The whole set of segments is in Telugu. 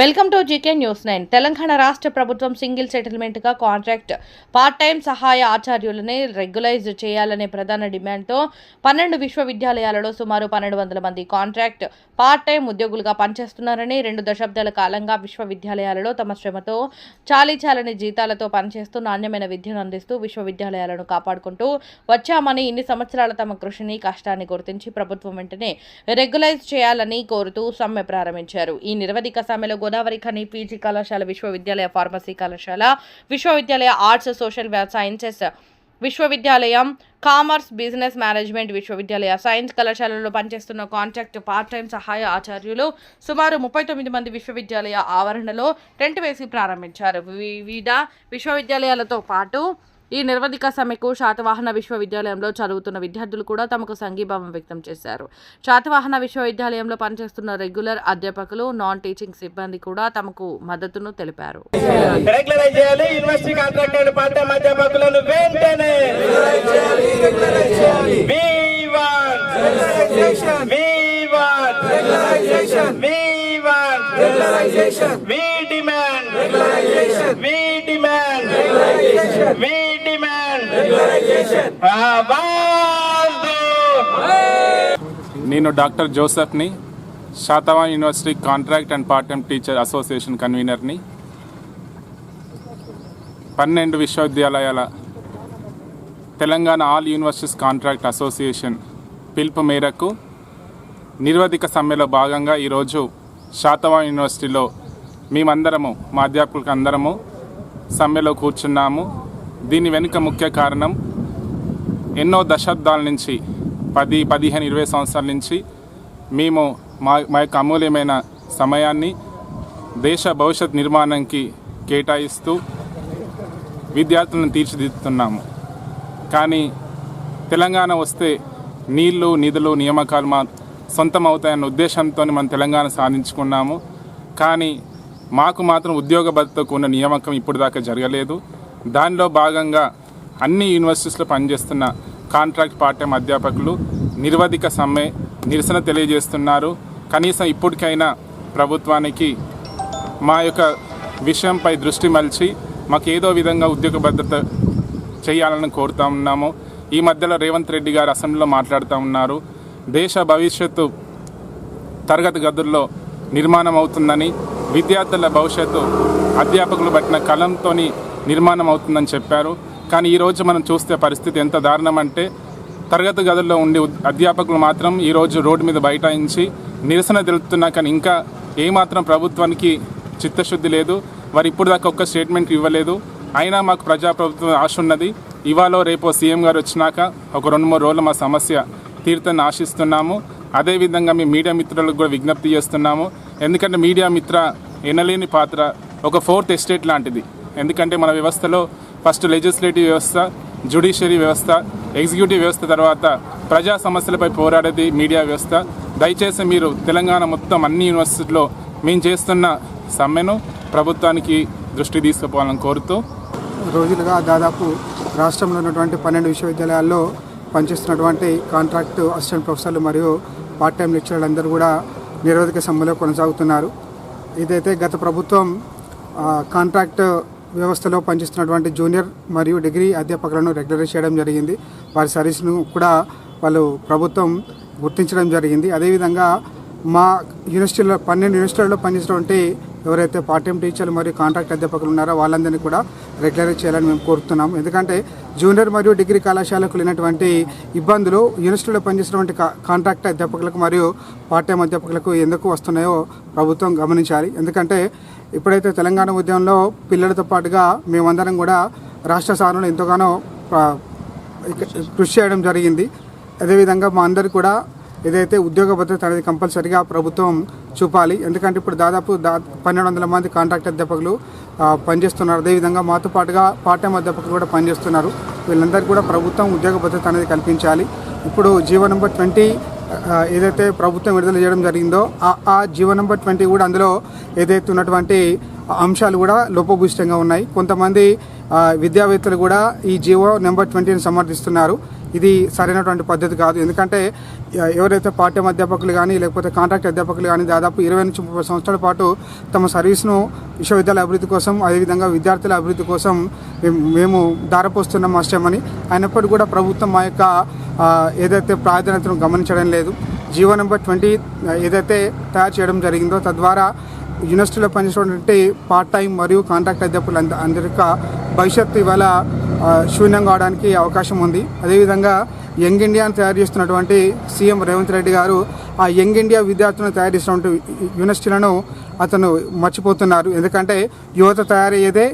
Welcome to GK news nine. Telangana రాష్ట్ర ప్రభుత్వం సింగిల్ సెటిల్మెంట్గా కాంట్రాక్ట్ పార్ట్ టైం సహాయ ఆచార్యులని రెగ్యులైజ్ చేయాలనే ప్రధాన డిమాండ్తో పన్నెండు విశ్వవిద్యాలయాలలో సుమారు పన్నెండు వందల మంది కాంట్రాక్ట్ పార్ట్ టైం ఉద్యోగులుగా పనిచేస్తున్నారని రెండు దశాబ్దాల కాలంగా విశ్వవిద్యాలయాలలో తమ శ్రమతో చాలీ చాలని జీతాలతో పనిచేస్తూ నాణ్యమైన విద్యను అందిస్తూ విశ్వవిద్యాలయాలను కాపాడుకుంటూ వచ్చామని ఇన్ని సంవత్సరాల తమ కృషిని కష్టాన్ని గుర్తించి ప్రభుత్వం వెంటనే రెగ్యులైజ్ చేయాలని కోరుతూ సమ్మె ప్రారంభించారు. ఈ నిరవధిక సమ్మెలో గోదావరి ఖని పీజీ కళాశాల విశ్వవిద్యాలయ ఫార్మసీ కళాశాల విశ్వవిద్యాలయ ఆర్ట్స్ సోషల్ సైన్సెస్ విశ్వవిద్యాలయం కామర్స్ బిజినెస్ మేనేజ్మెంట్ విశ్వవిద్యాలయ సైన్స్ కళాశాలలో పనిచేస్తున్న కాంట్రాక్ట్ పార్ట్ టైం సహాయ ఆచార్యులు సుమారు ముప్పై తొమ్మిది మంది విశ్వవిద్యాలయ ఆవరణలో టెంట్ వేసి ప్రారంభించారు. వివిధ విశ్వవిద్యాలయాలతో పాటు ఈ నిర్వధిక సమ్మెకు శాతవాహన విశ్వవిద్యాలయంలో చదువుతున్న విద్యార్థులు కూడా తమకు సంఘీభావం వ్యక్తం చేశారు. శాతవాహన విశ్వవిద్యాలయంలో పనిచేస్తున్న రెగ్యులర్ అధ్యాపకులు నాన్ టీచింగ్ సిబ్బంది కూడా తమకు మద్దతును తెలిపారు. We demand. We demand. We. నేను doctor జోసెఫ్ని Satavahana university contract and part time teacher association కన్వీనర్ని పన్నెండు విశ్వవిద్యాలయాల Telangana all universities contract association పిలుపు మేరకు నిర్వధిక సమ్మెలో భాగంగా ఈరోజు శాతవాన్ యూనివర్సిటీలో మేమందరము మా అధ్యాపకులకు అందరము సమ్మెలో కూర్చున్నాము. దీని వెనుక ముఖ్య కారణం ఎన్నో దశాబ్దాల నుంచి పది పదిహేను ఇరవై సంవత్సరాల నుంచి మేము మా మా యొక్క అమూల్యమైన సమయాన్ని దేశ భవిష్యత్ నిర్మాణానికి కేటాయిస్తూ విద్యార్థులను తీర్చిదిద్దుతున్నాము. కానీ తెలంగాణ వస్తే నీళ్ళు నిధులు నియామకాలు మా సొంతం అవుతాయన్న ఉద్దేశంతో మనం తెలంగాణ సాధించుకున్నాము. కానీ మాకు మాత్రం ఉద్యోగ భద్రతకు ఉన్న నియామకం ఇప్పుడు దాకా జరగలేదు. దానిలో భాగంగా అన్ని యూనివర్సిటీస్లో పనిచేస్తున్న కాంట్రాక్ట్ పార్ట్ టైం అధ్యాపకులు నిర్వధిక సమ్మె నిరసన తెలియజేస్తున్నారు. కనీసం ఇప్పటికైనా ప్రభుత్వానికి మా యొక్క విషయంపై దృష్టి మలిచి మాకు ఏదో విధంగా ఉద్యోగ భద్రత చేయాలని కోరుతా ఉన్నాము. ఈ మధ్యలో రేవంత్ రెడ్డి గారు అసెంబ్లీలో మాట్లాడుతూ ఉన్నారు. దేశ భవిష్యత్తు తరగతి గదుల్లో నిర్మాణం అవుతుందని విద్యార్థుల భవిష్యత్తు అధ్యాపకులు పట్టిన కలంతో నిర్మాణం అవుతుందని చెప్పారు. కానీ ఈరోజు మనం చూస్తే పరిస్థితి ఎంత దారుణం అంటే తరగతి గదుల్లో ఉండే అధ్యాపకులు మాత్రం ఈరోజు రోడ్డు మీద బైఠాయించి నిరసన తెలుపుతున్నా కానీ ఇంకా ఏమాత్రం ప్రభుత్వానికి చిత్తశుద్ధి లేదు. వారు ఇప్పుడు దాకా ఒక్క స్టేట్మెంట్ ఇవ్వలేదు. అయినా మాకు ప్రజాప్రభుత్వం ఆశ ఉన్నది. ఇవాళ రేపో సీఎం గారు వచ్చినాక ఒక రెండు మూడు రోజులు మా సమస్య తీర్థని ఆశిస్తున్నాము. అదేవిధంగా మీ మీడియా మిత్రులకు కూడా విజ్ఞప్తి చేస్తున్నాము. ఎందుకంటే మీడియా మిత్ర ఎనలేని పాత్ర ఒక ఫోర్త్ ఎస్టేట్ లాంటిది. ఎందుకంటే మన వ్యవస్థలో ఫస్ట్ లెజిస్లేటివ్ వ్యవస్థ జ్యుడిషియరీ వ్యవస్థ ఎగ్జిక్యూటివ్ వ్యవస్థ తర్వాత ప్రజా సమస్యలపై పోరాడేది మీడియా వ్యవస్థ. దయచేసి మీరు తెలంగాణ మొత్తం అన్ని యూనివర్సిటీలో మేము చేస్తున్న సమ్మెను ప్రభుత్వానికి దృష్టి తీసుకుపోవాలని కోరుతూ రోజులుగా దాదాపు రాష్ట్రంలో ఉన్నటువంటి పన్నెండు విశ్వవిద్యాలయాల్లో పనిచేస్తున్నటువంటి కాంట్రాక్ట్ అసిస్టెంట్ ప్రొఫెసర్లు మరియు పార్ట్ టైం లెక్చరర్లు అందరూ కూడా నిరోధక సమ్మెలో కొనసాగుతున్నారు. ఇదైతే గత ప్రభుత్వం కాంట్రాక్ట్ వ్యవస్థలో పనిచేస్తున్నటువంటి జూనియర్ మరియు డిగ్రీ అధ్యాపకులను రెగ్యులరైజ్ చేయడం జరిగింది. వారి సర్వీస్ను కూడా వాళ్ళు ప్రభుత్వం గుర్తించడం జరిగింది. అదేవిధంగా మా యూనివర్సిటీలో పన్నెండు యూనివర్సిటీలలో పనిచేసినటువంటి ఎవరైతే పార్ట్ టైం టీచర్లు మరియు కాంట్రాక్ట్ అధ్యాపకులు ఉన్నారో వాళ్ళందరినీ కూడా రెగ్యులరైజ్ చేయాలని మేము కోరుతున్నాం. ఎందుకంటే జూనియర్ మరియు డిగ్రీ కళాశాలకు లేనటువంటి ఇబ్బందులు యూనివర్సిటీలో పనిచేసినటువంటి కాంట్రాక్ట్ అధ్యాపకులకు మరియు పార్ట్ టైం అధ్యాపకులకు ఎందుకు వస్తున్నాయో ప్రభుత్వం గమనించాలి. ఎందుకంటే ఇప్పుడైతే తెలంగాణ ఉద్యమంలో పిల్లలతో పాటుగా మేమందరం కూడా రాష్ట్ర సాధనలో ఎంతగానో కృషి చేయడం జరిగింది. అదేవిధంగా మా అందరు కూడా ఏదైతే ఉద్యోగ భద్రత అనేది కంపల్సరిగా ప్రభుత్వం చూపాలి. ఎందుకంటే ఇప్పుడు దాదాపు దా పన్నెండు వందల మంది కాంట్రాక్ట్ అధ్యాపకులు పనిచేస్తున్నారు. అదేవిధంగా మాతో పాటుగా పార్ట్ టైం అధ్యాపకులు కూడా పనిచేస్తున్నారు. వీళ్ళందరికీ కూడా ప్రభుత్వం ఉద్యోగ భద్రత అనేది కల్పించాలి. ఇప్పుడు జీవో నెంబర్ ట్వంటీ ఏదైతే ప్రభుత్వం విడుదల చేయడం జరిగిందో ఆ ఆ జీవో నెంబర్ ట్వంటీ కూడా అందులో ఏదైతే ఉన్నటువంటి అంశాలు కూడా లోపభూయిష్టంగా ఉన్నాయి. కొంతమంది విద్యావేత్తలు కూడా ఈ జీవో నెంబర్ ట్వంటీని సమర్థిస్తున్నారు. ఇది సరైనటువంటి పద్ధతి కాదు. ఎందుకంటే ఎవరైతే పాఠ్యం అధ్యాపకులు కానీ లేకపోతే కాంట్రాక్ట్ అధ్యాపకులు కానీ దాదాపు ఇరవై నుంచి ముప్పై సంవత్సరాల పాటు తమ సర్వీస్ను విశ్వవిద్యాలయ అభివృద్ధి కోసం అదేవిధంగా విద్యార్థుల అభివృద్ధి కోసం మేము- మేము దారపోస్తున్నాం ఆశ్రమని అయినప్పటికీ కూడా ప్రభుత్వం మా యొక్క ఏదైతే ప్రాధాన్యతను గమనించడం లేదు జీవో నెంబర్ ట్వంటీ ఏదైతే తయారు చేయడం జరిగిందో తద్వారా యూనివర్సిటీలో పనిచేసినటువంటి పార్ట్ టైం మరియు కాంట్రాక్ట్ అధ్యాపకులు అంద భవిష్యత్తు ఇవాళ శూన్యం కావడానికి అవకాశం ఉంది. అదేవిధంగా యంగ్ ఇండియాను తయారు చేస్తున్నటువంటి సీఎం రేవంత్ రెడ్డి గారు ఆ యంగ్ ఇండియా విద్యార్థులను తయారు చేసినటువంటి యూనివర్సిటీలను అతను మర్చిపోతున్నారు. ఎందుకంటే యువత తయారయ్యేదే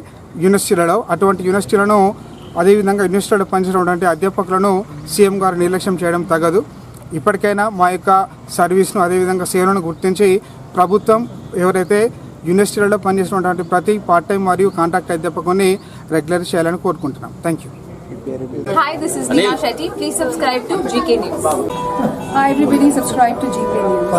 యూనివర్సిటీలలో. అటువంటి యూనివర్సిటీలను అదేవిధంగా యూనివర్సిటీలో పనిచేసినటువంటి అధ్యాపకులను సీఎం గారు నిర్లక్ష్యం చేయడం తగదు. ఇప్పటికైనా మా యొక్క సర్వీస్ను అదేవిధంగా సేవలను గుర్తించి ప్రభుత్వం ఎవరైతే యూనివర్సిటీలలో పనిచేసినటువంటి ప్రతి పార్ట్ టైం మరియు కాంట్రాక్ట్ అధ్యాపకుని రెగ్యులర్ చేయాలని కోరుకుంటున్నాం thank you Hi, this is Neha Shetty. Please subscribe to GK News. Hi everybody, subscribe to GK News.